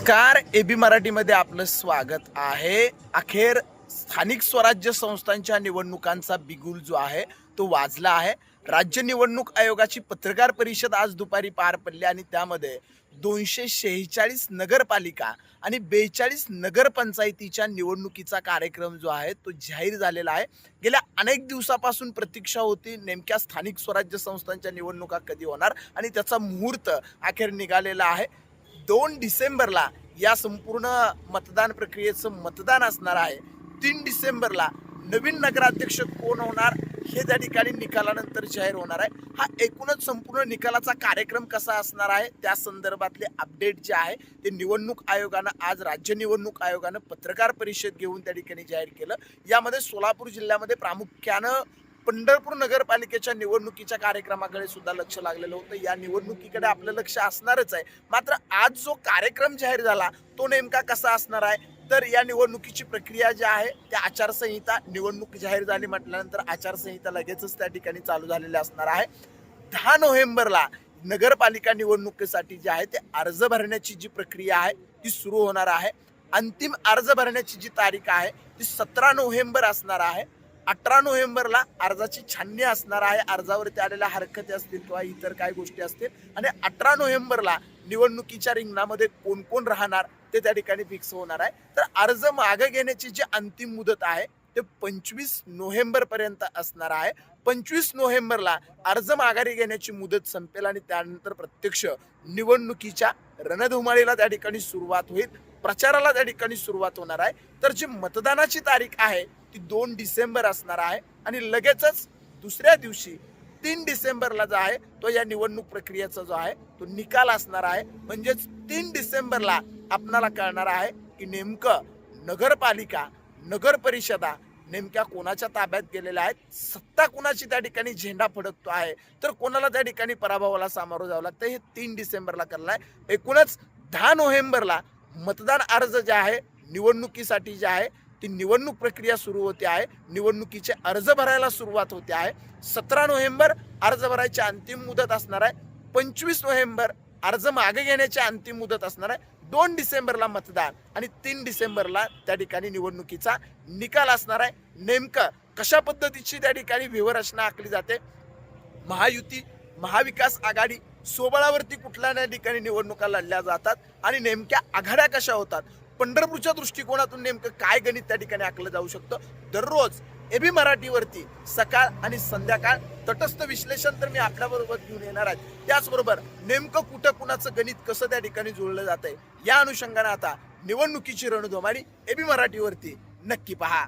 नमस्कार एबी मराठीमध्ये आपलं स्वागत आहे. अखेर स्थानिक स्वराज्य संस्थांच्या निवडणुकांचा बिगुल जो आहे तो वाजला आहे. राज्य निवडणूक आयोगाची पत्रकार परिषद आज दुपारी पार पडली आणि त्यामध्ये दोनशे शेहेचाळीस नगरपालिका आणि बेचाळीस नगरपंचायतीच्या निवडणुकीचा कार्यक्रम जो आहे तो जाहीर झालेला आहे. गेल्या अनेक दिवसापासून प्रतीक्षा होती नेमक्या स्थानिक स्वराज्य संस्थांच्या निवडणुका कधी होणार आणि त्याचा मुहूर्त अखेर निघालेला आहे. दोन डिसेंबरला या संपूर्ण मतदान प्रक्रियेचं मतदान असणार आहे. तीन डिसेंबरला नवीन नगराध्यक्ष कोण होणार हे त्या ठिकाणी निकालानंतर जाहीर होणार आहे. हा एकूणच संपूर्ण निकालाचा कार्यक्रम कसा असणार आहे त्या संदर्भातले अपडेट जे आहे ते निवडणूक आयोगानं आज राज्य निवडणूक आयोगानं पत्रकार परिषद घेऊन त्या ठिकाणी जाहीर केलं. यामध्ये सोलापूर जिल्ह्यामध्ये प्रामुख्यानं पंढरपूर नगरपालिकेच्या निवडणुकीच्या कार्यक्रमाकडे सुद्धा लक्ष लागलेलं होतं. या निवडणुकीकडे आपलं लक्ष असणारच आहे. मात्र आज जो कार्यक्रम जाहीर झाला तो नेमका कसा असणार आहे? तर या निवडणुकीची प्रक्रिया जी आहे त्या आचारसंहिता निवडणूक जाहीर झाली म्हटल्यानंतर आचारसंहिता लगेचच त्या ठिकाणी चालू झालेली असणार आहे. दहा नोव्हेंबरला नगरपालिका निवडणुकीसाठी जे आहे ते अर्ज भरण्याची जी प्रक्रिया आहे ती सुरू होणार आहे. अंतिम अर्ज भरण्याची जी तारीख आहे ती सतरा नोव्हेंबर असणार आहे. अठरा नोव्हेंबरला अर्जाची छाननी असणार आहे. अर्जावरती आलेल्या हरकती असतील किंवा इतर काही गोष्टी असतील. आणि अठरा नोव्हेंबरला निवडणुकीच्या रिंगणामध्ये कोण कोण राहणार ते त्या ठिकाणी फिक्स होणार आहे. तर अर्ज मागे घेण्याची जी अंतिम मुदत आहे ते पंचवीस नोव्हेंबर पर्यंत असणार आहे. पंचवीस नोव्हेंबरला अर्ज माघारी घेण्याची मुदत संपेल आणि त्यानंतर प्रत्यक्ष निवडणुकीच्या रणधुमाळीला त्या ठिकाणी सुरुवात होईल. प्रचाराला त्या ठिकाणी सुरुवात होणार आहे. तर जी मतदानाची तारीख आहे ती दोन डिसेंबर असणार आहे आणि लगेचच दुसऱ्या दिवशी तीन डिसेंबरला जो आहे तो या निवडणूक प्रक्रियेचा जो आहे तो निकाल असणार आहे. म्हणजेच तीन डिसेंबरला आपणाला कळणार आहे की नेमकं नगरपालिका नगर परिषदा नेमक्या कोणाच्या ताब्यात गेलेल्या आहेत सत्ता कोणाची त्या ठिकाणी झेंडा फडकतो आहे तर कोणाला त्या ठिकाणी पराभवाला सामोरं जावं लागतं हे तीन डिसेंबरला करणार आहे. एकूणच दहा नोव्हेंबरला मतदान अर्ज जे आहे निवडणुकीसाठी जे आहे ती निवडणूक प्रक्रिया सुरू होते आहे. निवडणुकीचे अर्ज भरायला सुरुवात होते आहे. सतरा नोव्हेंबर अर्ज भरायची अंतिम मुदत असणार आहे. पंचवीस नोव्हेंबर अर्ज मागे घेण्याची अंतिम मुदत असणार आहे. दोन डिसेंबरला मतदान आणि तीन डिसेंबरला त्या ठिकाणी निवडणुकीचा निकाल असणार आहे. नेमकं कशा पद्धतीची त्या ठिकाणी व्यूहरचना आखली जाते? महायुती महाविकास आघाडी सोबळावरती कुठल्या ना ठिकाणी निवडणुका लढल्या जातात आणि नेमक्या आघाड्या कशा होतात? पंढरपूरच्या दृष्टिकोनातून नेमकं काय गणित त्या ठिकाणी आखलं जाऊ शकतं? दररोज एबी मराठीवरती सकाळ आणि संध्याकाळ तटस्थ विश्लेषण तर मी आपल्याबरोबर घेऊन येणार आहे. त्याचबरोबर नेमकं कुठं कुणाचं गणित कसं त्या ठिकाणी जुळलं जात आहे या अनुषंगाने आता निवडणुकीची रणधुमारी एबी मराठीवरती. नक्की पहा.